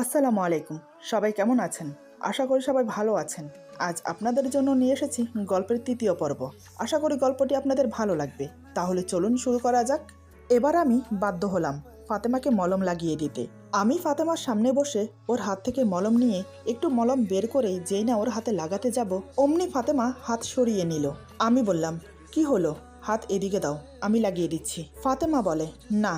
আসসালামু আলাইকুম। সবাই কেমন আছেন? আশা করি সবাই ভালো আছেন। আজ আপনাদের জন্য নিয়ে এসেছি গল্পের তৃতীয় পর্ব। আশা করি গল্পটি আপনাদের ভালো লাগবে। তাহলে চলুন শুরু করা যাক। এবার আমি বাধ্য হলাম ফাতেমাকে মলম লাগিয়ে দিতে। আমি ফাতেমার সামনে বসে ওর হাত থেকে মলম নিয়ে একটু মলম বের করে যেই না ওর হাতে লাগাতে যাব, অমনি ফাতেমা হাত সরিয়ে নিল। আমি বললাম, কি হলো? হাত এদিকে দাও, আমি লাগিয়ে দিচ্ছি। ফাতেমা বলে, না,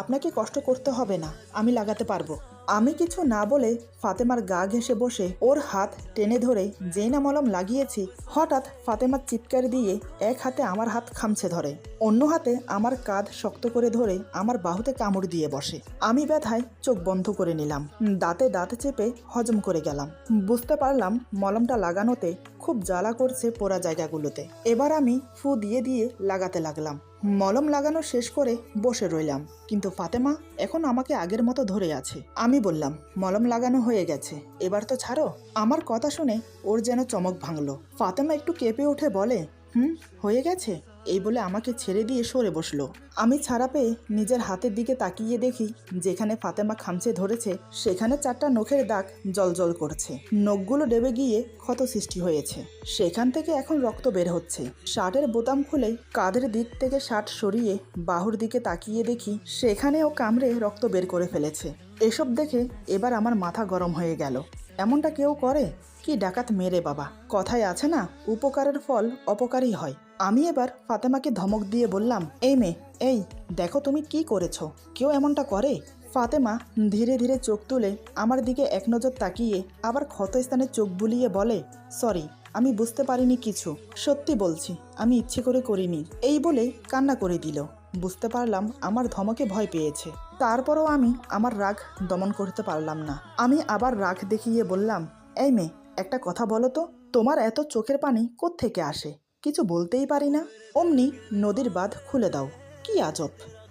আপনাকে কষ্ট করতে হবে না, আমি লাগাতে পারব। আমি কিছু না বলে ফাতেমার গা ঘেঁষে বসে ওর হাত টেনে ধরে যেই না মলম লাগিয়েছি। হঠাৎ ফাতেমার চিৎকার দিয়ে এক হাতে আমার হাত খামছে ধরে, অন্য হাতে আমার কাঁধ শক্ত করে ধরে আমার বাহুতে কামড় দিয়ে বসে। আমি ব্যথায় চোখ বন্ধ করে নিলাম, দাঁতে দাঁত চেপে হজম করে গেলাম। বুঝতে পারলাম মলমটা লাগানোতে খুব জ্বালা করছে পোড়া জায়গাগুলোতে। এবার আমি ফু দিয়ে দিয়ে লাগাতে লাগলাম। মলম লাগানো শেষ করে বসে রইলাম। কিন্তু ফাতেমা এখন আমাকে আগের মতো ধরে আছে। আমি বললাম, মলম লাগানো হয়ে গেছে। এবার তো ছাড়ো। আমার কথা শুনে ওর যেন চমক ভাঙল। ফাতেমা একটু কেঁপে উঠে বলে, হুম, হয়ে গেছে? এই বলে আমাকে ছেড়ে দিয়ে সরে বসল। আমি ছাড়া পেয়ে নিজের হাতের দিকে তাকিয়ে দেখি, যেখানে ফাতেমা খামচে ধরেছে, সেখানে চারটা নখের দাগ জলজল করছে। নখগুলো ডেবে গিয়ে ক্ষত সৃষ্টি হয়েছে। সেখান থেকে এখন রক্ত বের হচ্ছে। শার্টের বোতাম খুলে কাঁধের দিক থেকে শার্ট সরিয়ে বাহুর দিকে তাকিয়ে দেখি, সেখানেও কামড়ে রক্ত বের করে ফেলেছে। এসব দেখে এবার আমার মাথা গরম হয়ে গেল। এমনটা কেউ করে? কি ডাকাত মেরে বাবা। কথায় আছে না, উপকারের ফল অপকারই হয়। আমি এবার ফাতেমাকে ধমক দিয়ে বললাম, এই মেয়ে, এই, দেখো তুমি কি করেছ। কেউ এমনটা করে? ফাতেমা ধীরে ধীরে চোখ তুলে আমার দিকে এক নজর তাকিয়ে আবার ক্ষতস্থানে চোখ বুলিয়ে বলে, সরি, আমি বুঝতে পারিনি কিছু। সত্যি বলছি, আমি ইচ্ছে করে করিনি। এই বলে কান্না করে দিল। বুঝতে পারলাম আমার ধমকে ভয় পেয়েছে। তারপরও আমি আমার রাগ দমন করতে পারলাম না। আমি আবার রাগ দেখিয়ে বললাম, এই মেয়ে, একটা কথা বলো তো, তোমার এত চোখের পানি থেকে আসে? কিছু বলতেই পারি না। অমনি নদীর বাঁধ খুলে দাও। কি আজব।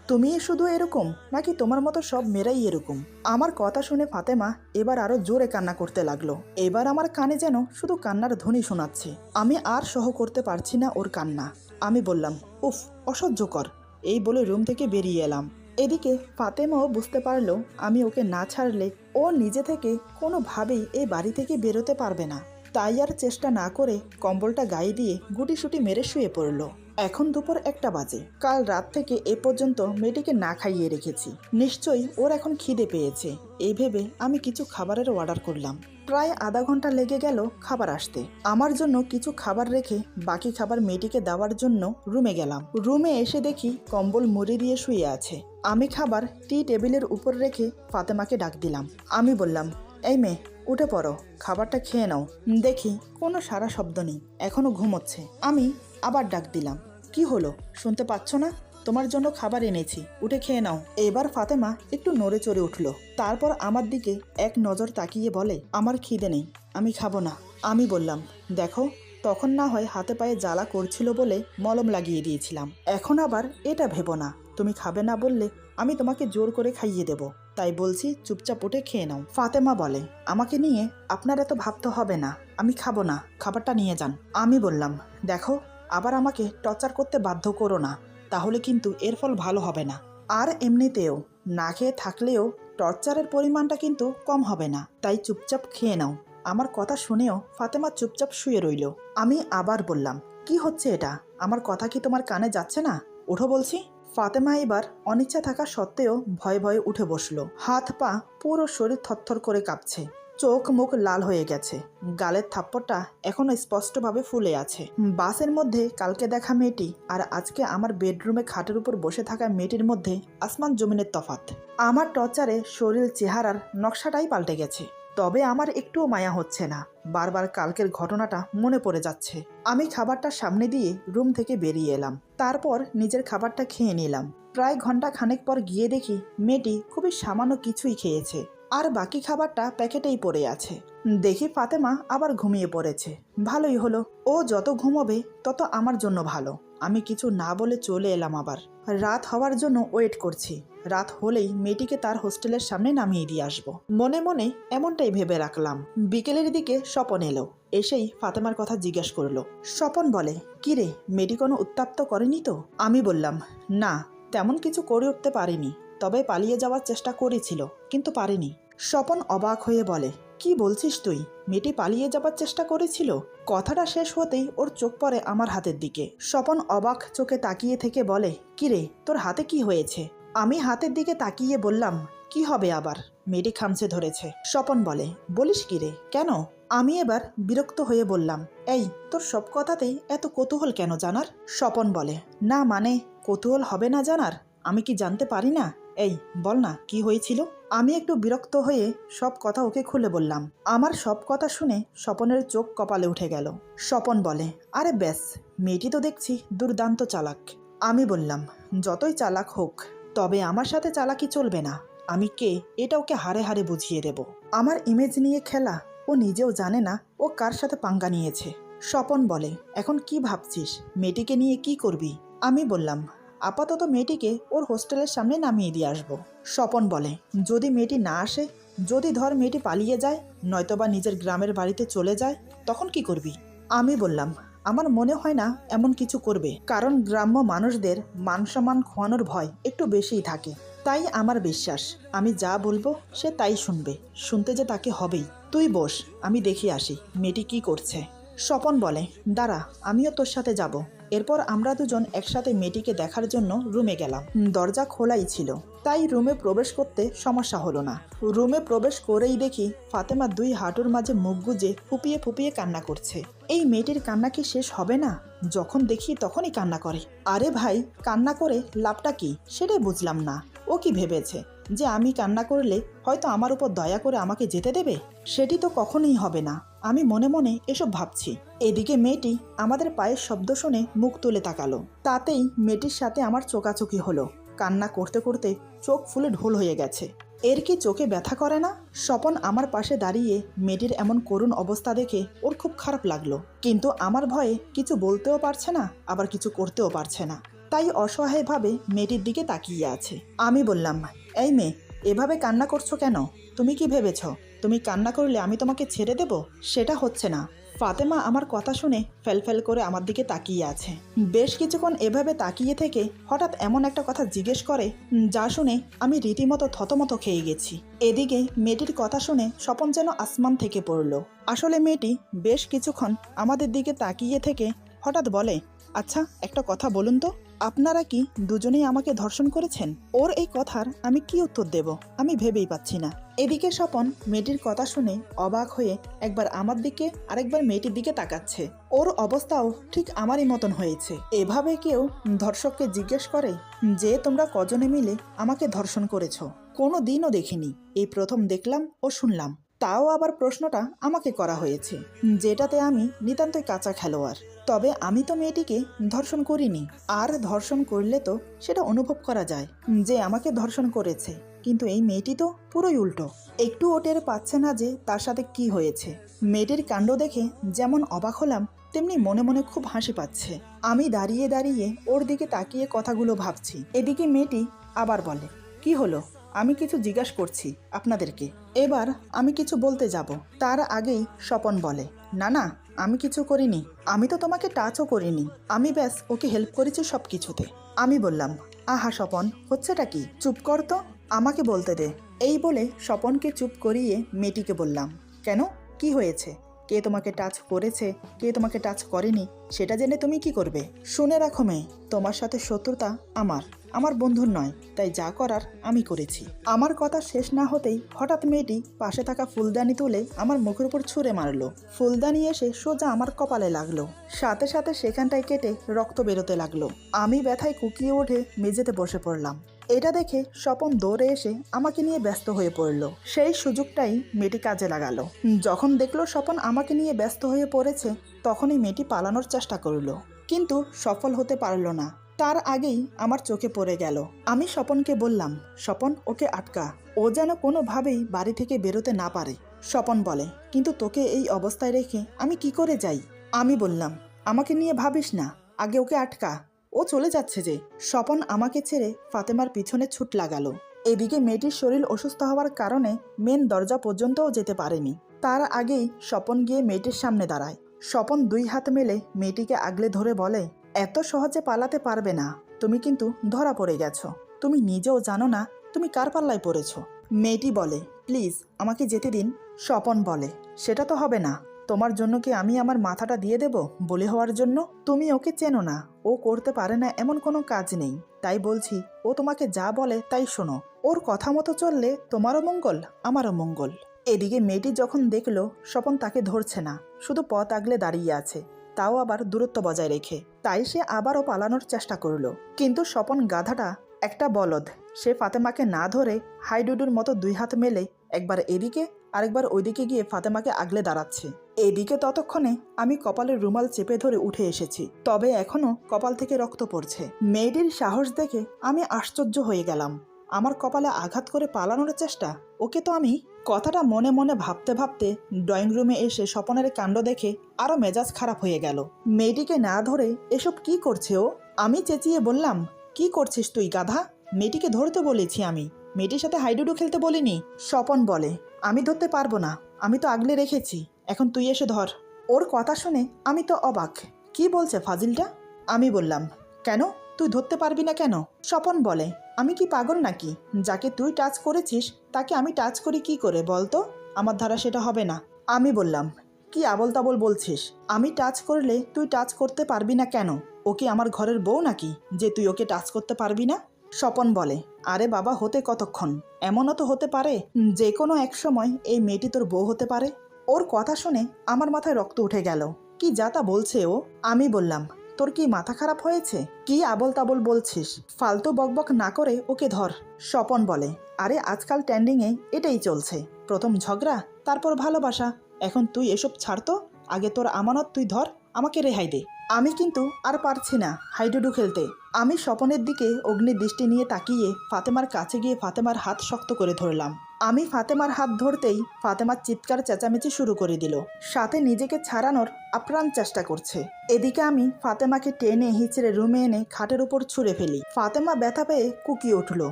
তুমি শুধু এরকম, নাকি তোমার মতো সব মেয়েরাই এরকম? আমার কথা শুনে ফাতেমা এবার আরও জোরে কান্না করতে লাগল। এবার আমার কানে যেন শুধু কান্নার ধ্বনি শোনাচ্ছে। আমি আর সহ করতে পারছি না ওর কান্না। আমি বললাম, উফ, অসহ্যকর। এই বলে রুম থেকে বেরিয়ে এলাম। এদিকে ফাতেমাও বুঝতে পারল আমি ওকে না ছাড়লে ও নিজে থেকে কোনোভাবেই এই বাড়ি থেকে বেরোতে পারবে না। তাই আর চেষ্টা না করে কম্বলটা গায়ে দিয়ে গুটিসুটি মেরে শুয়ে পড়ল। এখন দুপুর একটা বাজে। কাল রাত থেকে এ পর্যন্ত মেয়েটিকে না খাইয়ে রেখেছি। নিশ্চয়ই ওর এখন খিদে পেয়েছে। এই ভেবে আমি কিছু খাবারের অর্ডার করলাম। প্রায় আধা ঘণ্টা লেগে গেল খাবার আসতে। আমার জন্য কিছু খাবার রেখে বাকি খাবার মেয়েটিকে দেওয়ার জন্য রুমে গেলাম। রুমে এসে দেখি কম্বল মুড়ি দিয়ে শুয়ে আছে। আমি খাবার টি টেবিলের উপর রেখে ফাতেমাকে ডাক দিলাম। আমি বললাম, এই মেয়ে উঠে পড়ো, খাবারটা খেয়ে নাও। দেখি, কোনো সারা শব্দ নেই, এখনও ঘুমোচ্ছে আমি আবার ডাক দিলাম, কি হলো? শুনতে পাচ্ছ না? তোমার জন্য খাবার এনেছি, উঠে খেয়ে নাও। এবার ফাতেমা একটু নড়ে চড়ে উঠল। তারপর আমার দিকে এক নজর তাকিয়ে বলে, আমার খিদে নেই, আমি খাব না। আমি বললাম, দেখো, তখন না হয় হাতে পায়ে জ্বালা করছিল বলে মলম লাগিয়ে দিয়েছিলাম। এখন আবার এটা ভেবো না, তুমি খাবে না বললে আমি তোমাকে জোর করে খাইয়ে দেব। তাই বলছি চুপচাপ উঠে খেয়ে নাও। ফাতেমা বলে, আমাকে নিয়ে আপনার এত ভাবতে হবে না, আমি খাব না, খাবারটা নিয়ে যান। আমি বললাম, দেখো, আবার আমাকে টর্চার করতে বাধ্য করো না, তাহলে কিন্তু এর ফল ভালো হবে না। আর এমনিতেও না খেয়ে থাকলেও টর্চারের পরিমাণটা কিন্তু কম হবে না, তাই চুপচাপ খেয়ে নাও। আমার কথা শুনেও ফাতেমা চুপচাপ শুয়ে রইল। আমি আবার বললাম, কি হচ্ছে এটা? আমার কথা কি তোমার কানে যাচ্ছে না? উঠো বলছি। ফাতেমা এবার অনিচ্ছা থাকা সত্ত্বেও ভয়ে ভয়ে উঠে বসল। হাত পা পুরো শরীর থরথর করে কাঁপছে। চোখ মুখ লাল হয়ে গেছে। গালের থাপ্পড়টা এখনও স্পষ্টভাবে ফুলে আছে। বাসের মধ্যে কালকে দেখা মেয়েটি আর আজকে আমার বেডরুমে খাটের উপর বসে থাকা মেয়েটির মধ্যে আসমান জমিনের তফাত আমার টর্চারে শরীর, চেহারার নকশাটাই পাল্টে গেছে। তবে আমার একটুও মায়া হচ্ছে না। বারবার কালকের ঘটনাটা মনে পড়ে যাচ্ছে। আমি খাবারটা সামনে দিয়ে রুম থেকে বেরিয়ে এলাম। তারপর নিজের খাবারটা খেয়ে নিলাম। প্রায় ঘণ্টা খানেক পর গিয়ে দেখি মেয়েটি খুবই সামান্য কিছুই খেয়েছে। আর বাকি খাবারটা প্যাকেটেই পড়ে আছে। দেখি ফাতেমা আবার ঘুমিয়ে পড়েছে। ভালোই হলো। ও যত ঘুমোবে তত আমার জন্য ভালো। আমি কিছু না বলে চলে এলাম আবার। রাত হওয়ার জন্য ওয়েট করছি। রাত হলেই মেয়েটিকে তার হোস্টেলের সামনে নামিয়ে দিয়ে আসব। মনে মনে এমনটাই ভেবে রাখলাম। বিকেলের দিকে স্বপন এলো। এসেই ফাতেমার কথা জিজ্ঞেস করল। স্বপন বলে কিরে মেয়েটি কোনো উত্তাপ্ত করেনি তো? আমি বললাম, না, তেমন কিছু করে উঠতে পারিনি। তবে পালিয়ে যাওয়ার চেষ্টা করেছিল, কিন্তু পারেনি। স্বপন অবাক হয়ে বলে কি বলছিস তুই? মেয়েটি পালিয়ে যাবার চেষ্টা করেছিল। কথাটা শেষ হতেই ওর চোখ পড়ে আমার হাতের দিকে। স্বপন অবাক চোখে তাকিয়ে থেকে বলে কিরে তোর হাতে কি হয়েছে? আমি হাতের দিকে তাকিয়ে বললাম, কি হবে আবার? মেয়েটি খামছে ধরেছে। স্বপন বলে, বলিস কিরে কেন? আমি এবার বিরক্ত হয়ে বললাম, এই, তোর সব কথাতেই এত কৌতূহল কেন জানার? স্বপন বলে, না মানে কৌতূহল হবে না জানার? আমি কি জানতে পারি না? এই, বল না, কি হয়েছিল? আমি একটু বিরক্ত হয়ে সব কথা ওকে খুলে বললাম। আমার সব কথা শুনে স্বপনের চোখ কপালে উঠে গেল। স্বপন বলে, আরে ব্যাস, মেয়েটি তো দেখছি দুর্দান্ত চালাক। আমি বললাম, যতই চালাক হোক, তবে আমার সাথে চালাকি চলবে না। আমি কে, এটা ওকে হারে হারে বুঝিয়ে দেব। আমার ইমেজ নিয়ে খেলা, ও নিজেও জানে না ও কার সাথে পাঙ্গা নিয়েছে। স্বপন বলে, এখন কি ভাবছিস? মেয়েটিকে নিয়ে কি করবি? আমি বললাম আপাতত মেয়েটিকে ওর হোস্টেলের সামনে নামিয়ে দিয়ে আসব। স্বপন বলে, যদি মেয়েটি না আসে, যদি ধর মেয়েটি পালিয়ে যায়, নয়তোবা নিজের গ্রামের বাড়িতে চলে যায়, তখন কি করবি? আমি বললাম, আমার মনে হয় না এমন কিছু করবে, কারণ গ্রাম্য মানুষদের মান সম্মান খোয়ানোর ভয় একটু বেশিই থাকে। তাই আমার বিশ্বাস, আমি যা বলব সে তাই শুনবে, শুনতে যে তাকে হবেই। তুই বস, আমি দেখি আসি, মেয়েটি কি করছে। স্বপন বলে, দাঁড়া, আমিও তোর সাথে যাব। এরপর আমরা দুজন একসাথে মেয়েটিকে দেখার জন্য রুমে গেলাম। দরজা খোলাই ছিল। তাই রুমে প্রবেশ করতে সমস্যা হলো না। রুমে প্রবেশ করেই দেখি ফাতেমা দুই হাঁটুর মাঝে মুখ গুজে ফুপিয়ে ফুপিয়ে কান্না করছে। এই মেয়েটির কান্না কি শেষ হবে না? যখন দেখি তখনই কান্না করে। আরে ভাই, কান্না করে লাভটা কি? সেটাই বুঝলাম না। ও কি ভেবেছে? যে আমি কান্না করলে হয়তো আমার উপর দয়া করে আমাকে যেতে দেবে? সেটি তো কখনোই হবে না। আমি মনে মনে এসব ভাবছি। এদিকে মেয়েটি আমাদের পায়ের শব্দ শুনে মুখ তুলে তাকালো। তাতেই মেয়েটির সাথে আমার চোকাচোকি হলো। কান্না করতে করতে চোখ ফুলে ঢোল হয়ে গেছে। এর কি চোখে ব্যথা করে না? স্বপন আমার পাশে দাঁড়িয়ে মেয়েটির এমন করুণ অবস্থা দেখে ওর খুব খারাপ লাগল। কিন্তু আমার ভয়ে কিছু বলতেও পারছে না, আবার কিছু করতেও পারছে না। তাই অসহায়ভাবে মেয়েটির দিকে তাকিয়ে আছে। আমি বললাম এই মেয়ে, এভাবে কান্না করছ কেন? তুমি কি ভেবেছ? তুমি কান্না করলে আমি তোমাকে ছেড়ে দেব? সেটা হচ্ছে না। ফাতেমা আমার কথা শুনে ফেলফেল করে আমার দিকে তাকিয়ে আছে। বেশ কিছুক্ষণ এভাবে তাকিয়ে থেকে হঠাৎ এমন একটা কথা জিজ্ঞেস করে যা শুনে আমি রীতিমতো থতমত খেয়ে গেছি। এদিকে মেয়েটির কথা শুনে স্বপন যেন আসমান থেকে পড়ল। আসলে মেয়েটি বেশ কিছুক্ষণ আমাদের দিকে তাকিয়ে থেকে হঠাৎ বলে আচ্ছা একটা কথা বলুন তো। আপনারা কি দুজনেই আমাকে ধর্ষণ করেছেন? ওর এই কথার আমি কি উত্তর দেব? আমি ভেবেই পাচ্ছি না। এদিকে স্বপন মেয়েটির কথা শুনে অবাক হয়ে একবার আমার দিকে, আরেকবার মেয়েটির দিকে তাকাচ্ছে। ওর অবস্থাও ঠিক আমারই মতন হয়েছে। এভাবে কেউ ধর্ষককে জিজ্ঞেস করে যে, তোমরা কজনে মিলে আমাকে ধর্ষণ করেছ? কোনো দিনও দেখিনি। এই প্রথম দেখলাম ও শুনলাম। তাও আবার প্রশ্নটা আমাকে করা হয়েছে, যেটাতে আমি নিতান্তই কাঁচা খেলোয়াড়। তবে আমি তো মেয়েটিকে ধর্ষণ করিনি, আর ধর্ষণ করলে তো সেটা অনুভব করা যায়, যে আমাকে ধর্ষণ করেছে। কিন্তু এই মেয়েটি তো পুরোই উল্টো। একটু ওটের পাচ্ছে না যে তার সাথে কি হয়েছে। মেয়েটির কাণ্ড দেখে যেমন অবাক হলাম, তেমনি মনে মনে খুব হাসি পাচ্ছে। আমি দাঁড়িয়ে দাঁড়িয়ে ওর দিকে তাকিয়ে কথাগুলো ভাবছি। এদিকে মেয়েটি আবার বলে, কি হলো? আমি কিছু জিজ্ঞাসা করছি আপনাদেরকে। এবার আমি কিছু বলতে যাব। তার আগেই স্বপন বলে, না না, আমি কিছু করিনি। আমি তো তোমাকে টাচও করিনি। আমি ব্যাস, ওকে হেল্প করেছি সব কিছুতে আমি বললাম, আহা স্বপন, হচ্ছেটা কি? চুপ কর তো। আমাকে বলতে দে। এই বলে স্বপনকে চুপ করিয়ে মেয়েটিকে বললাম, কেন? কি হয়েছে? কে তোমাকে টাচ করেছে? কে তোমাকে টাচ করেনি? সেটা জেনে তুমি কি করবে? শুনে রাখো মেয়ে, তোমার সাথে শত্রুতা আমার। আমার বন্ধুর নয়, তাই যা করার আমি করেছি। আমার কথা শেষ না হতেই হঠাৎ মেয়েটি পাশে থাকা ফুলদানি তুলে আমার মুখের উপর ছুঁড়ে মারলো। ফুলদানি এসে সোজা আমার কপালে লাগল। সাথে সাথে সেখানটায় কেটে রক্ত বেরোতে লাগল। আমি ব্যথায় কুকিয়ে উঠে মেঝেতে বসে পড়লাম। এটা দেখে স্বপন দৌড়ে এসে আমাকে নিয়ে ব্যস্ত হয়ে পড়ল। সেই সুযোগটাই মেয়েটি কাজে লাগালো। যখন দেখল স্বপন আমাকে নিয়ে ব্যস্ত হয়ে পড়েছে, তখনই মেয়েটি পালানোর চেষ্টা করল। কিন্তু সফল হতে পারল না। তার আগেই আমার চোখে পড়ে গেল। আমি স্বপনকে বললাম, স্বপন, ওকে আটকা। ও যেন কোনোভাবেই বাড়ি থেকে বেরোতে না পারে। স্বপন বলে, কিন্তু তোকে এই অবস্থায় রেখে আমি কি করে যাই? আমি বললাম, আমাকে নিয়ে ভাবিস না। আগে ওকে আটকা। ও চলে যাচ্ছে যে। স্বপন আমাকে ছেড়ে ফাতেমার পিছনে ছুট লাগালো। এদিকে মেয়েটির শরীর অসুস্থ হওয়ার কারণে মেন দরজা পর্যন্তও যেতে পারেনি। তার আগেই স্বপন গিয়ে মেয়েটির সামনে দাঁড়ায়। স্বপন দুই হাত মেলে মেয়েটিকে আগলে ধরে বলে এত সহজে পালাতে পারবে না। তুমি কিন্তু ধরা পড়ে গেছো। তুমি নিজেও জানো না তুমি কার পাল্লায় পড়েছো। মেয়েটি বলে, প্লিজ, আমাকে যেতে দিন। স্বপন বলে, সেটা তো হবে না। তোমার জন্য কি আমি আমার মাথাটা দিয়ে দেব বলে হওয়ার জন্য? তুমি ওকে চেনো না। ও করতে পারে না এমন কোনো কাজ নেই। তাই বলছি, ও তোমাকে যা বলে তাই শোনো। ওর কথা মতো চললে তোমারও মঙ্গল, আমারও মঙ্গল। এদিকে মেয়েটি যখন দেখল, স্বপন তাকে ধরছে না। শুধু পথ আগলে দাঁড়িয়ে আছে। তাও আবার দূরত্ব বজায় রেখে। তাই সে আবারও পালানোর চেষ্টা করল। কিন্তু স্বপন গাধাটা একটা বলদ। সে ফাতেমাকে না ধরে হাইডুডুর মতো দুই হাত মেলে একবার এদিকে, আরেকবার ওইদিকে গিয়ে ফাতেমাকে আগলে দাঁড়াচ্ছে। এদিকে ততক্ষণে আমি কপালের রুমাল চেপে ধরে উঠে এসেছি। তবে এখনও কপাল থেকে রক্ত পড়ছে। মেয়েটির সাহস দেখে আমি আশ্চর্য হয়ে গেলাম। আমার কপালে আঘাত করে পালানোর চেষ্টা? ওকে তো আমি কথাটা মনে মনে ভাবতে ভাবতে ড্রয়িং রুমে এসে স্বপনের কাণ্ড দেখে আরও মেজাজ খারাপ হয়ে গেল। মেয়েটিকে না ধরে এসব কি করছে ও? আমি চেঁচিয়ে বললাম, কি করছিস তুই, গাধা? মেয়েটিকে ধরতে বলেছি আমি। মেয়েটির সাথে হাইডুডু খেলতে বলিনি। স্বপন বলে, আমি ধরতে পারব না। আমি তো আগলে রেখেছি। এখন তুই এসে ধর। ওর কথা শুনে আমি তো অবাক। কি বলছে ফাজিলটা? আমি বললাম, কেন? তুই ধরতে পারবি না কেন? স্বপন বলে আমি কি পাগল নাকি? যাকে তুই টাচ করেছিস, তাকে আমি টাচ করি কি করে বলতো? আমার ধারা সেটা হবে না। আমি বললাম, কি আবল তাবল বলছিস? আমি টাচ করলে তুই টাচ করতে পারবি না কেন? ও কি আমার ঘরের বউ নাকি, যে তুই ওকে টাচ করতে পারবি না? স্বপন বলে, আরে বাবা, হতে কতক্ষণ? এমনও তো হতে পারে যে কোনো এক সময় এই মেয়েটি তোর বউ হতে পারে? ওর কথা শুনে আমার মাথায় রক্ত উঠে গেল। কি যা তা বলছে ও? আমি বললাম তোর কি মাথা খারাপ হয়েছে? কি আবল তাবল বলছিস? ফালতু বকবক না করে ওকে ধর, স্বপন বলে। আরে আজকাল ট্রেন্ডিংয়ে এটাই চলছে। প্রথম ঝগড়া, তারপর ভালোবাসা। এখন তুই এসব ছাড়তো আগে তোর আমানত তুই ধর, আমাকে রেহাই দে। আমি কিন্তু আর পারছি না হাইডুডু খেলতে। আমি স্বপনের দিকে অগ্নির দৃষ্টি নিয়ে তাকিয়ে ফাতেমার কাছে গিয়ে ফাতেমার হাত শক্ত করে ধরলাম। আমি ফাতেমার হাত ধরতেই ফাতেমার চিৎকার চেঁচামেচি শুরু করে দিল। সাথে নিজেকে ছাড়ানোর আপ্রাণ চেষ্টা করছে। এদিকে আমি ফাতেমাকে টেনে হিচড়ে রুমে এনে খাটের উপর ছুঁড়ে ফেলি। ফাতেমা ব্যথা পেয়ে কুকিয়ে উঠল।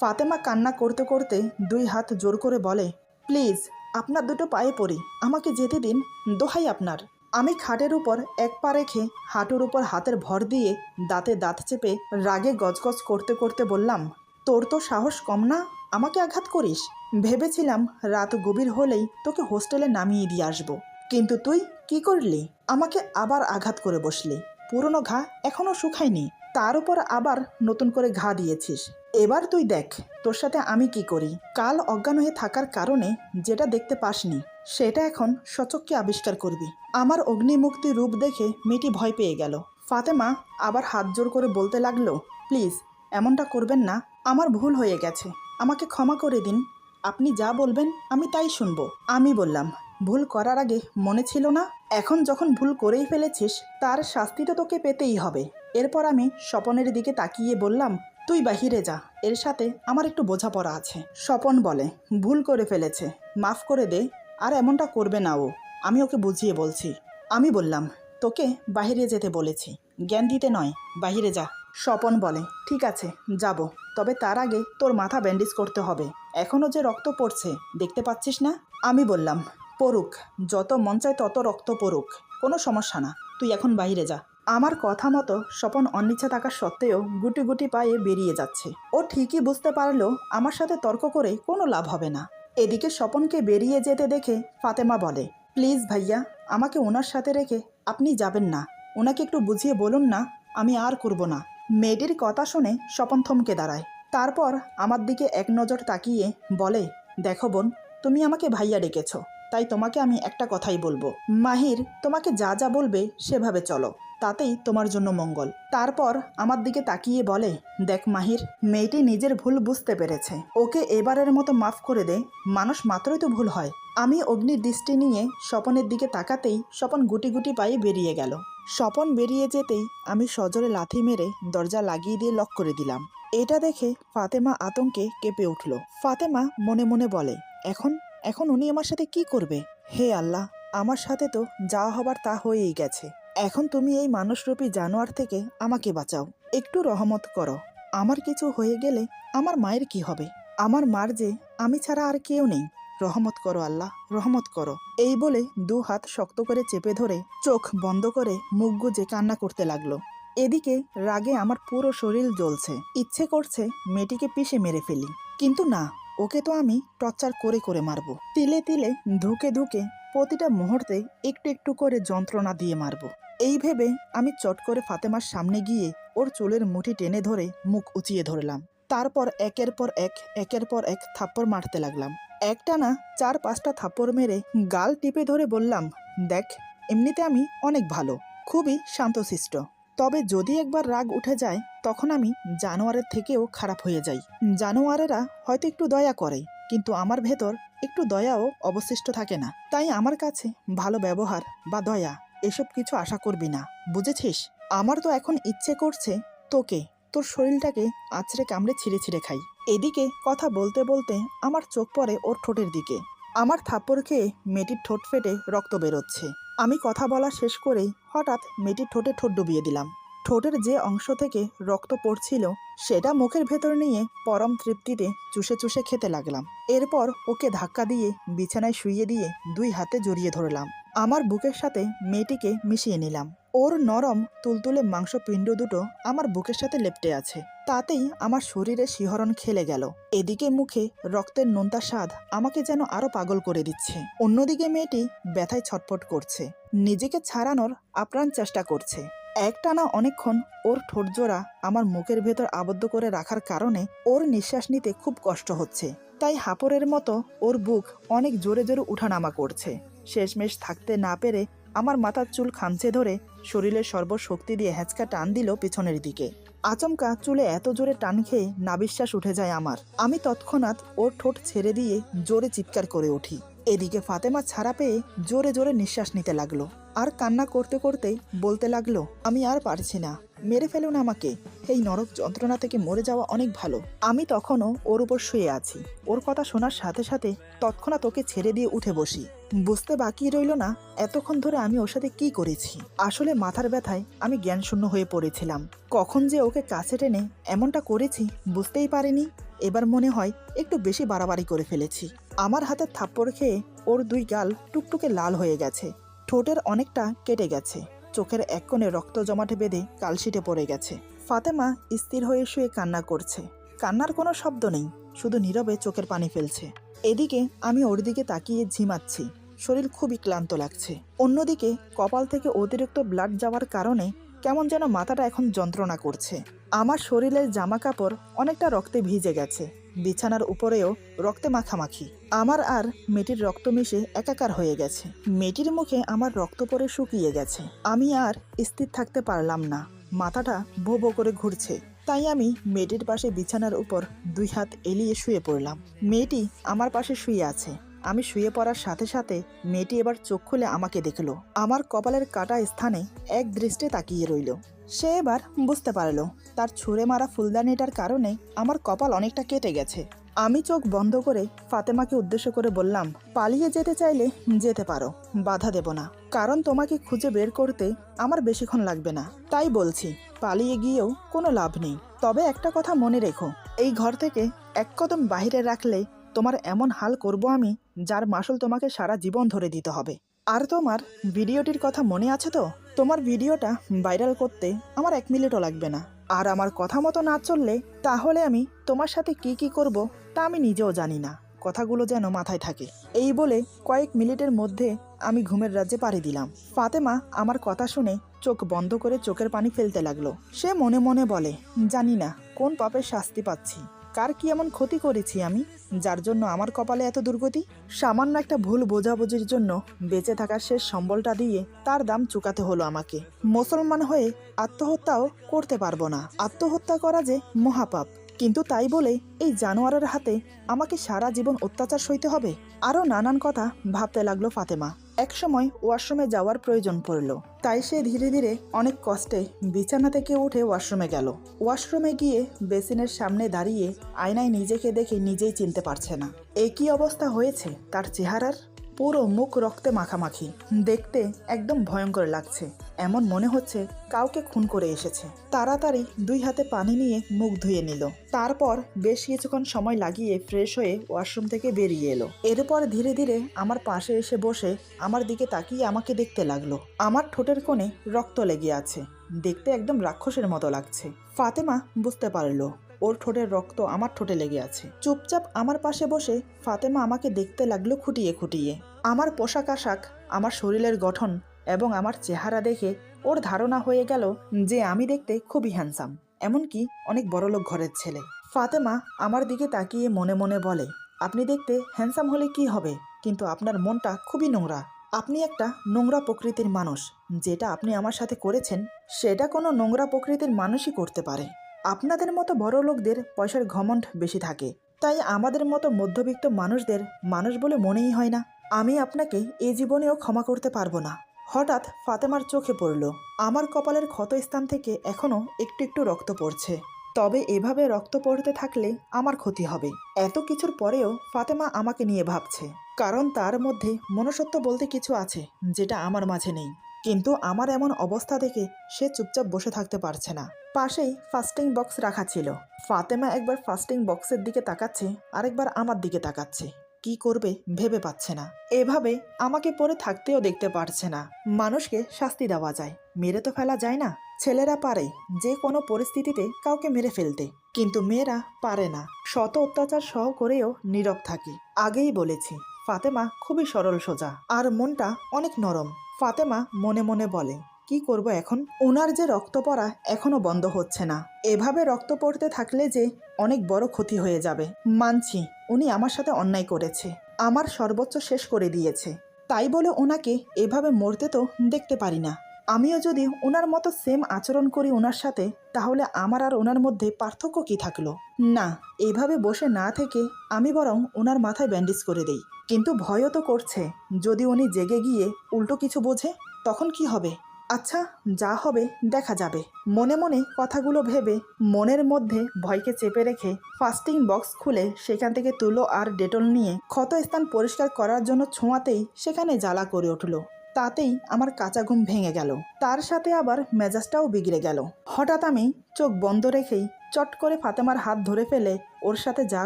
ফাতেমা কান্না করতে করতে দুই হাত জোর করে বলে, প্লিজ, আপনার দুটো পায়ে পড়ি। আমাকে যেতে দিন, দোহাই আপনার। আমি খাটের উপর এক পা রেখে হাঁটুর উপর হাতের ভর দিয়ে দাঁতে দাঁত চেপে রাগে গজগজ করতে করতে বললাম, তোর তো সাহস কম না? আমাকে আঘাত করিস? ভেবেছিলাম রাত গভীর হলেই তোকে হোস্টেলে নামিয়ে দিয়ে আসব। কিন্তু তুই কি করলি? আমাকে আবার আঘাত করে বসলি। পুরনো ঘা এখনও শুকায়নি। তার উপর আবার নতুন করে ঘা দিয়েছিস। এবার তুই দেখ, তোর সাথে আমি কি করি? কাল অজ্ঞান হয়ে থাকার কারণে যেটা দেখতে পাসনি, সেটা এখন সচককে আবিষ্কার করবি। আমার অগ্নিমুক্তি রূপ দেখে মেয়েটি ভয় পেয়ে গেল। ফাতেমা আবার হাত জোর করে বলতে লাগল, প্লিজ, এমনটা করবেন না। আমার ভুল হয়ে গেছে। আমাকে ক্ষমা করে দিন। আপনি যা বলবেন, আমি তাই শুনব। আমি বললাম, ভুল করার আগে মনে ছিল না? এখন যখন ভুল করেই ফেলেছিস, তার শাস্তি তো তোকে পেতেই হবে। এরপর আমি স্বপনের দিকে তাকিয়ে বললাম, তুই বাহিরে যা। এর সাথে আমার একটু বোঝাপড়া আছে। স্বপন বলে, ভুল করে ফেলেছে। মাফ করে দে, আর এমনটা করবে না ও। আমি ওকে বুঝিয়ে বলছি। আমি বললাম, তোকে বাহিরে যেতে বলেছি। জ্ঞান দিতে নয়। বাহিরে যা। স্বপন বলে, ঠিক আছে, যাব। তবে তার আগে তোর মাথা ব্যান্ডেজ করতে হবে। এখনও যে রক্ত পড়ছে, দেখতে পাচ্ছিস না? আমি বললাম, পড়ুক, যত মন চায় তত রক্ত পড়ুক, কোনো সমস্যা না, তুই এখন বাইরে যা। আমার কথা মতো স্বপন অনিচ্ছা থাকা সত্ত্বেও গুটি গুটি পায়ে বেরিয়ে যাচ্ছে। ও ঠিকই বুঝতে পারল, আমার সাথে তর্ক করে কোনো লাভ হবে না। এদিকে স্বপনকে বেরিয়ে যেতে দেখে ফাতেমা বলে, প্লিজ ভাইয়া, আমাকে ওনার সাথে রেখে আপনি যাবেন না। ওনাকে একটু বুঝিয়ে বলুন না, আমি আর করব না। মেয়েটির কথা শুনে স্বপন থমকে দাঁড়ায়। তারপর আমার দিকে এক নজর তাকিয়ে বলে, দেখো বোন, তুমি আমাকে ভাইয়া ডেকেছ, তাই তোমাকে আমি একটা কথাই বলব। মাহির তোমাকে যা যা বলবে সেভাবে চলো, তাতেই তোমার জন্য মঙ্গল। তারপর আমার দিকে তাকিয়ে বলে, দেখ মাহির, মেয়েটি নিজের ভুল বুঝতে পেরেছে। ওকে এবারের মতো মাফ করে দে, মানুষ মাত্রই তো ভুল হয়। আমি অগ্নির দৃষ্টি নিয়ে স্বপনের দিকে তাকাতেই স্বপন গুটি গুটি পায়ে বেরিয়ে গেল। স্বপন বেরিয়ে যেতেই আমি সজোরে লাথি মেরে দরজা লাগিয়ে দিয়ে লক করে দিলাম। এটা দেখে ফাতেমা আতঙ্কে কেঁপে উঠল। ফাতেমা মনে মনে বলে, এখন এখন উনি আমার সাথে কি করবে? হে আল্লাহ, আমার সাথে তো যা হবার তা হয়েই গেছে। এখন তুমি এই মানুষরূপী জানোয়ার থেকে আমাকে বাঁচাও। একটু রহমত করো। আমার কিছু হয়ে গেলে আমার মায়ের কি হবে? আমার মার যে আমি ছাড়া আর কেউ নেই। রহমত করো আল্লাহ, রহমত করো। এই বলে দু হাত শক্ত করে চেপে ধরে চোখ বন্ধ করে মুখ গুজে কান্না করতে লাগল। এদিকে রাগে আমার পুরো শরীর জ্বলছে। ইচ্ছে করছে মেয়েটিকে পিষে মেরে ফেলি। কিন্তু না, ওকে তো আমি টর্চার করে করে মারবো। তিলে তিলে ধুকে ধুকে প্রতিটা মুহূর্তে একটু একটু করে যন্ত্রণা দিয়ে মারবো। এই ভেবে আমি চট করে ফাতেমার সামনে গিয়ে ওর চুলের মুঠি টেনে ধরে মুখ উঁচিয়ে ধরলাম। তারপর একের পর এক, একের পর এক থাপ্পড় মারতে লাগলাম। একটানা চার পাঁচটা থাপ্পড় মেরে গাল টিপে ধরে বললাম, দেখ, এমনিতে আমি অনেক ভালো, খুবই শান্তশিষ্ট। তবে যদি একবার রাগ উঠে যায়, তখন আমি জানোয়ারের থেকেও খারাপ হয়ে যাই। জানোয়ারেরা হয়তো একটু দয়া করে, কিন্তু আমার ভেতর একটু দয়াও অবশিষ্ট থাকে না। তাই আমার কাছে ভালো ব্যবহার বা দয়া, এসব কিছু আশা করবি না, বুঝেছিস? আমার তো এখন ইচ্ছে করছে তোকে তোর শরীরটাকে আছড়ে কামড়ে ছিঁড়ে ছিঁড়ে খাই। এদিকে কথা বলতে বলতে আমার চোখ পড়ে ওর ঠোঁটের দিকে। আমার থাপ্পড় খেয়ে মেয়েটির ঠোঁট ফেটে রক্ত বেরোচ্ছে। আমি কথা বলা শেষ করেই হঠাৎ মেয়েটির ঠোঁটে ঠোঁট ডুবিয়ে দিলাম। ঠোঁটের যে অংশ থেকে রক্ত পড়ছিল, সেটা মুখের ভেতর নিয়ে পরম তৃপ্তিতে চুষে চুষে খেতে লাগলাম। এরপর ওকে ধাক্কা দিয়ে বিছানায় শুইয়ে দিয়ে দুই হাতে জড়িয়ে ধরলাম। আমার বুকের সাথে মেয়েটিকে মিশিয়ে নিলাম। ওর নরম, তুলতুলে মাংস পিণ্ড দুটো আমার বুকের সাথে লেপটে আছে। তাতেই আমার শরীরে শিহরণ খেলে গেল। এদিকে মুখে রক্তের নোনতা স্বাদ আমাকে যেন আরও পাগল করে দিচ্ছে। অন্যদিকে মেয়েটি ব্যথায় ছটফট করছে। নিজেকে ছাড়ানোর আপ্রাণ চেষ্টা করছে। একটানা অনেকক্ষণ ওর ঠোঁটজোড়া আমার মুখের ভেতর আবদ্ধ করে রাখার কারণে ওর নিঃশ্বাস নিতে খুব কষ্ট হচ্ছে। তাই হাপরের মতো ওর বুক অনেক জোরে জোরে উঠানামা করছে। শেষমেশ থাকতে না পেরে আমার মাথার চুল খামচে ধরে শরীরের সর্বশক্তি দিয়ে হ্যাঁচকা টান দিল পিছনের দিকে। আচমকা চুলে এত জোরে টান খেয়ে নাবিশ্বাস উঠে যায় আমার। আমি তৎক্ষণাৎ ওর ঠোঁট ছেড়ে দিয়ে জোরে চিৎকার করে উঠি। এদিকে ফাতেমা ছাড়া পেয়ে জোরে জোরে নিঃশ্বাস নিতে লাগল। আর কান্না করতে করতে বলতে লাগল, আমি আর পারছি না। মেরে ফেলুন আমাকে। এই নরক যন্ত্রণা থেকে মরে যাওয়া অনেক ভালো। আমি তখনও ওর উপর শুয়ে আছি। ওর কথা শোনার সাথে সাথে তৎক্ষণাৎ ওকে ছেড়ে দিয়ে উঠে বসি। বুঝতে বাকি রইল না, এতক্ষণ ধরে আমি ওর সাথে কি করেছি? আসলে মাথার ব্যথায় আমি জ্ঞানশূন্য হয়ে পড়েছিলাম। কখন যে ওকে কাছে টেনে এমনটা করেছি বুঝতেই পারিনি। এবার মনে হয় একটু বেশি বাড়াবাড়ি করে ফেলেছি। আমার হাতে থাপ্পড় খেয়ে ওর দুই গাল টুকটুকে লাল হয়ে গেছে। ঠোঁটের অনেকটা কেটে গেছে। চোখের এক কোণে রক্ত জমাটে বেঁধে কালশিটে পড়ে গেছে। ফাতেমা স্থির হয়ে শুয়ে কান্না করছে। কান্নার কোনো শব্দ নেই, শুধু নীরবে চোখের পানি ফেলছে। এদিকে আমি ওর দিকে তাকিয়ে ঝিমাচ্ছি। শরীর খুবই ক্লান্ত লাগছে। অন্যদিকে কপাল থেকে অতিরিক্ত ব্লাড যাওয়ার কারণে কেমন যেন মাথাটা এখন যন্ত্রণা করছে। আমার শরীরের জামা কাপড় অনেকটা রক্তে ভিজে গেছে। বিছানার উপরেও রক্তে মাখামাখি। আমার আর মেয়েটির রক্ত মিশে একাকার হয়ে গেছে। মেয়েটির মুখে আমার রক্ত পরে শুকিয়ে গেছে। আমি আর স্থির থাকতে পারলাম না। মাথাটা ভো ভো করে ঘুরছে। তাই আমি মেয়েটির পাশে বিছানার উপর দুই হাত এলিয়ে শুয়ে পড়লাম। মেয়েটি আমার পাশে শুয়ে আছে। আমি শুয়ে পড়ার সাথে সাথে মেয়েটি এবার চোখ খুলে আমাকে দেখল। আমার কপালের কাটা স্থানে এক দৃষ্টে তাকিয়ে রইল। সে এবার বুঝতে পারল, তার ছুঁড়ে মারা ফুলদানিটার কারণে আমার কপাল অনেকটা কেটে গেছে। আমি চোখ বন্ধ করে ফাতেমাকে উদ্দেশ্য করে বললাম, পালিয়ে যেতে চাইলে যেতে পারো, বাধা দেব না। কারণ তোমাকে খুঁজে বের করতে আমার বেশিক্ষণ লাগবে না। তাই বলছি, পালিয়ে গিয়েও কোনো লাভ নেই। তবে একটা কথা মনে রেখো, এই ঘর থেকে এক কদম বাহিরে রাখলে তোমার এমন হাল করব আমি যার মাসুল তোমাকে সারা জীবন ধরে দিতে হবে। আর তোমার ভিডিওটির কথা মনে আছে তো? তোমার ভিডিওটা ভাইরাল করতে আমার এক মিনিটও লাগবে না। আর আমার কথা মতো না চললে তাহলে আমি তোমার সাথে কি কি করব তা আমি নিজেও জানি না। কথাগুলো যেন মাথায় থাকে। এই বলে কয়েক মিনিটের মধ্যে আমি ঘুমের রাজ্যে পাড়ি দিলাম। ফাতেমা আমার কথা শুনে চোখ বন্ধ করে চোখের পানি ফেলতে লাগল। সে মনে মনে বলে, জানি না, কোন পাপের শাস্তি পাচ্ছি? কার কি এমন ক্ষতি করেছি আমি? যার জন্য আমার কপালে এত দুর্গতি? সামান্য একটা ভুল বোঝাবুঝির জন্য বেঁচে থাকার শেষ সম্বলটা দিয়ে তার দাম চুকাতে হলো আমাকে। মুসলমান হয়ে আত্মহত্যাও করতে পারব না। আত্মহত্যা করা যে মহাপাপ। কিন্তু তাই বলে এই জানোয়ারের হাতে আমাকে সারা জীবন অত্যাচার সইতে হবে? আরও নানান কথা ভাবতে লাগল ফাতেমা। একসময় ওয়াশরুমে যাওয়ার প্রয়োজন পড়ল। তাই সে ধীরে ধীরে অনেক কষ্টে বিছানা থেকে উঠে ওয়াশরুমে গেল। ওয়াশরুমে গিয়ে বেসিনের সামনে দাঁড়িয়ে আয়নায় নিজেকে দেখে নিজেই চিনতে পারছে না। এই কি অবস্থা হয়েছে? তার চেহারার পুরো মুখ রক্তে মাখামাখি। দেখতে একদম ভয়ঙ্কর লাগছে। এমন মনে হচ্ছে কাউকে খুন করে এসেছে। তাড়াতাড়ি দুই হাতে পানি নিয়ে মুখ ধুয়ে নিল। তারপর বেশ কিছুক্ষণ সময় লাগিয়ে ফ্রেশ হয়ে ওয়াশরুম থেকে বেরিয়ে এলো। এরপর ধীরে ধীরে আমার পাশে এসে বসে আমার দিকে তাকিয়ে আমাকে দেখতে লাগল। আমার ঠোঁটের কোণে রক্ত লেগে আছে। দেখতে একদম রাক্ষসের মতো লাগছে। ফাতেমা বুঝতে পারল, ওর ঠোঁটের রক্ত আমার ঠোঁটে লেগে আছে। চুপচাপ আমার পাশে বসে ফাতেমা আমাকে দেখতে লাগল খুঁটিয়ে খুঁটিয়ে। আমার পোশাক আশাক, আমার শরীরের গঠন এবং আমার চেহারা দেখে ওর ধারণা হয়ে গেল যে আমি দেখতে খুবই হ্যান্ডসাম এমনকি অনেক বড়লোক ঘরের ছেলে। ফাতেমা আমার দিকে তাকিয়ে মনে মনে বলে, আপনি দেখতে হ্যান্ডসাম হলে কি হবে? কিন্তু আপনার মনটা খুবই নোংরা। আপনি একটা নোংরা প্রকৃতির মানুষ। যেটা আপনি আমার সাথে করেছেন, সেটা কোনো নোংরা প্রকৃতির মানুষই করতে পারে। আপনাদের মতো বড় লোকদের পয়সার ঘমণ্ড বেশি থাকে। তাই আমাদের মতো মধ্যবিত্ত মানুষদের মানুষ বলে মনেই হয় না। আমি আপনাকে এ জীবনেও ক্ষমা করতে পারব না। হঠাৎ ফাতেমার চোখে পড়ল। আমার কপালের ক্ষত স্থান থেকে এখনও একটু একটু রক্ত পড়ছে। তবে এভাবে রক্ত পড়তে থাকলে আমার ক্ষতি হবে। এত কিছুর পরেও ফাতেমা আমাকে নিয়ে ভাবছে। কারণ তার মধ্যে মনুষ্যত্ব বলতে কিছু আছে, যেটা আমার মাঝে নেই। কিন্তু আমার এমন অবস্থা দেখে সে চুপচাপ বসে থাকতে পারছে না। পাশেই ফাস্টিং বক্স রাখা ছিল। ফাতেমা একবার ফাস্টিং বক্সের দিকে তাকাচ্ছে, আরেকবার আমার দিকে তাকাচ্ছে। কি করবে ভেবে পাচ্ছে না। এভাবে আমাকে পরে থাকতেও দেখতে পারছে না। মানুষকে শাস্তি দেওয়া যায়। মেরে তো ফেলা যায় না। ছেলেরা পারে যে কোনো পরিস্থিতিতে কাউকে মেরে ফেলতে। কিন্তু মেয়েরা পারে না। শত অত্যাচার সহ করেও নীরব থাকে। আগেই বলেছি, ফাতেমা খুবই সরল সোজা। আর মনটা অনেক নরম। ফাতেমা মনে মনে বলে কি করব এখন? ওনার যে রক্ত পড়া এখনও বন্ধ হচ্ছে না। এভাবে রক্ত পড়তে থাকলে যে অনেক বড় ক্ষতি হয়ে যাবে। মানছি, উনি আমার সাথে অন্যায় করেছে। আমার সর্বোচ্চ শেষ করে দিয়েছে। তাই বলে ওনাকে এভাবে মরতে তো দেখতে পারি না। আমিও যদি ওনার মতো সেম আচরণ করি ওনার সাথে, তাহলে আমার আর ওনার মধ্যে পার্থক্য কি থাকল? না, এভাবে বসে না থেকে আমি বরং ওনার মাথায় ব্যান্ডেজ করে দেই। কিন্তু ভয়ও তো করছে। যদি উনি জেগে গিয়ে উল্টো কিছু বোঝে, তখন কি হবে? আচ্ছা যা হবে দেখা যাবে। মনে মনে কথাগুলো ভেবে মনের মধ্যে ভয়কে চেপে রেখে ফাস্টিং বক্স খুলে সেখান থেকে তুলো আর ডেটল নিয়ে ক্ষত স্থান পরিষ্কার করার জন্য ছোঁয়াতেই সেখানে জ্বালা করে উঠল। তাতেই আমার কাঁচা ঘুম ভেঙে গেল। তার সাথে আবার মেজাজটাও বিগড়ে গেল। হঠাৎ আমি চোখ বন্ধ রেখেই চট করে ফাতেমার হাত ধরে ফেলে ওর সাথে যা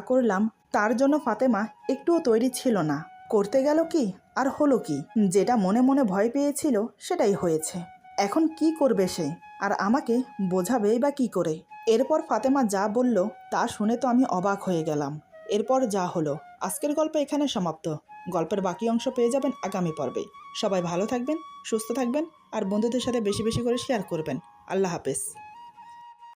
করলাম, তার জন্য ফাতেমা একটুও তৈরি ছিল না। করতে গেল কি আর হলো কি? যেটা মনে মনে ভয় পেয়েছিল সেটাই হয়েছে। এখন কি করবে সে? আর আমাকে বোঝাবেই বা কি করে? এরপর ফাতেমা যা বলল তা শুনে তো আমি অবাক হয়ে গেলাম। এরপর যা হলো, আজকের গল্প এখানে সমাপ্ত। গল্পের বাকি অংশ পেয়ে যাবেন আগামী পর্বে। সবাই ভালো থাকবেন, সুস্থ থাকবেন, আর বন্ধুদের সাথে বেশি বেশি করে শেয়ার করবেন। আল্লাহ হাফেজ।